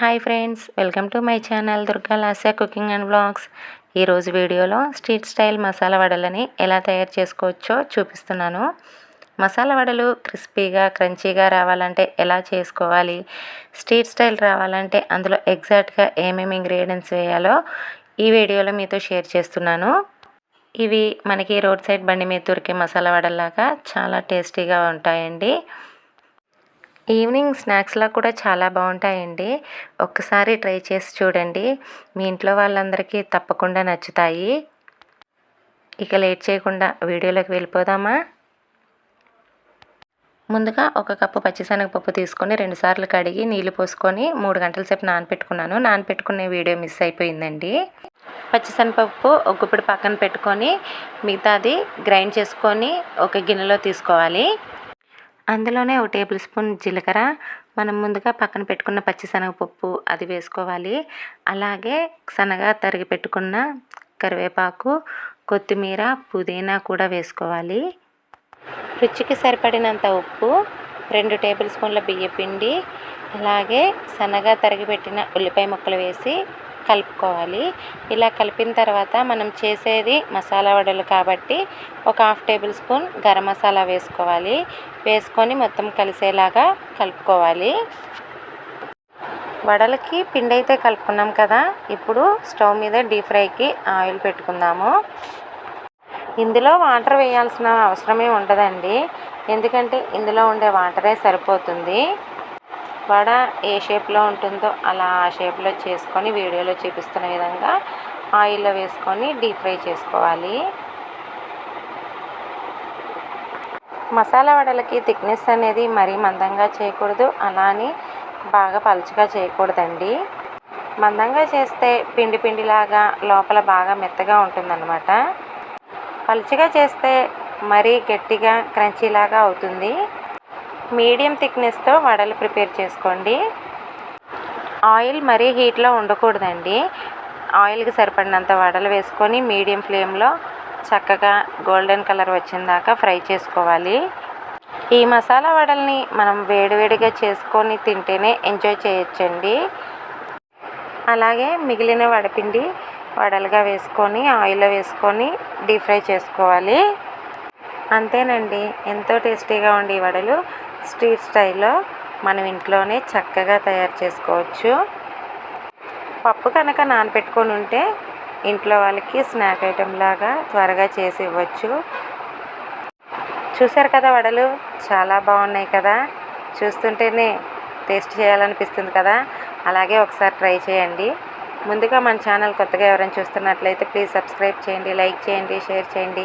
Hi friends welcome to my channel Durga Lasya cooking and blogs. ఈరోజు వీడియోలో street style masala వడలని ఎలా తయారు చేసుకోవచ్చో చూపిస్తున్నాను. మసాలా వడలు క్రిస్పీగా క్రంచీగా రావాలంటే ఎలా చేసుకోవాలి? స్ట్రీట్ స్టైల్ రావాలంటే అందులో ఎగ్జాక్ట్గా ఏమేమి ఇంగ్రీడియంట్స్ వేయాలో ఈ వీడియోలో మీతో షేర్ చేస్తున్నాను. ఇవి మనకి రోడ్ సైడ్ బండి మీద దొరికే మసాలా వడల్లాగా చాలా టేస్టీగా ఉంటాయండి. ఈవినింగ్ స్నాక్స్లా కూడా చాలా బాగుంటాయండి. ఒక్కసారి ట్రై చేసి చూడండి. మీ ఇంట్లో వాళ్ళందరికీ తప్పకుండా నచ్చుతాయి. ఇక లేట్ చేయకుండా వీడియోలోకి వెళ్ళిపోదామా? ముందుగా ఒక కప్పు పచ్చిశనగపప్పు తీసుకొని రెండుసార్లు కడిగి నీళ్ళు పోసుకొని మూడు గంటల సేపు నానపెట్టుకున్నాను. నానపెట్టుకునే వీడియో మిస్ అయిపోయిందండి. పచ్చిశనగపప్పు ఒక పక్కన పెట్టుకొని మిగతాది గ్రైండ్ చేసుకొని ఒక గిన్నెలో తీసుకోవాలి. అందులోనే ఒక టేబుల్ స్పూన్ జీలకర్ర. మనం ముందుగా పక్కన పెట్టుకున్న పచ్చిశనగపప్పు అది వేసుకోవాలి. అలాగే సన్నగా తరిగి పెట్టుకున్న కరివేపాకు కొత్తిమీర పుదీనా కూడా వేసుకోవాలి. రుచికి సరిపడినంత ఉప్పు రెండు టేబుల్ స్పూన్ల బియ్యపిండి అలాగే సన్నగా తరిగి పెట్టిన ఉల్లిపాయ ముక్కలు వేసి కలుపుకోవాలి. ఇలా కలిపిన తర్వాత మనం చేసేది మసాలా వడలు కాబట్టి ఒక half tablespoon garam masala వేసుకోవాలి. వేసుకొని మొత్తం కలిసేలాగా కలుపుకోవాలి. వడలకి పిండి అయితే కలుపుకున్నాం కదా ఇప్పుడు స్టవ్ మీద డీప్ ఫ్రైకి ఆయిల్ పెట్టుకుందాము. ఇందులో వాటర్ వేయాల్సిన అవసరమే ఉండదండి. ఎందుకంటే ఇందులో ఉండే వాటరే సరిపోతుంది. వడ ఏ షేప్లో ఉంటుందో అలా ఆ షేప్లో చేసుకొని వీడియోలో చూపిస్తున్న విధంగా ఆయిల్లో వేసుకొని డీప్ ఫ్రై చేసుకోవాలి. మసాలా వడలకి థిక్నెస్ అనేది మరీ మందంగా చేయకూడదు. అలా అని బాగా పలుచగా చేయకూడదండి. మందంగా చేస్తే పిండి పిండిలాగా లోపల బాగా మెత్తగా ఉంటుందన్నమాట. పలుచగా చేస్తే మరీ గట్టిగా క్రంచీలాగా అవుతుంది. మీడియం థిక్నెస్తో వడలు ప్రిపేర్ చేసుకోండి. ఆయిల్ మరీ హీట్లో ఉండకూడదండి. ఆయిల్కి సరిపడినంత వడలు వేసుకొని మీడియం ఫ్లేమ్లో చక్కగా గోల్డెన్ కలర్ వచ్చిన దాకా ఫ్రై చేసుకోవాలి. ఈ మసాలా వడల్ని మనం వేడివేడిగా చేసుకొని తింటేనే ఎంజాయ్ చేయొచ్చండి. అలాగే మిగిలిన వడపిండి వడలుగా వేసుకొని ఆయిల్లో వేసుకొని డీప్ ఫ్రై చేసుకోవాలి. అంతేనండి. ఎంతో టేస్టీగా ఉండే వడలు. స్ట్రీట్ స్టైల్లో మనం ఇంట్లోనే చక్కగా తయారు చేసుకోవచ్చు. పప్పు కనుక నానపెట్టుకొని ఉంటే ఇంట్లో వాళ్ళకి స్నాక్ ఐటెం లాగా త్వరగా చేసి ఇవ్వచ్చు. చూసారు కదా వడలు? చాలా బాగున్నాయి కదా. చూస్తుంటేనే టేస్ట్ చేయాలనిపిస్తుంది కదా. అలాగే ఒకసారి ట్రై చేయండి. ముందుగా మన ఛానల్ కొత్తగా ఎవరైనా చూస్తున్నట్లయితే ప్లీజ్ సబ్స్క్రైబ్ చేయండి లైక్ చేయండి షేర్ చేయండి.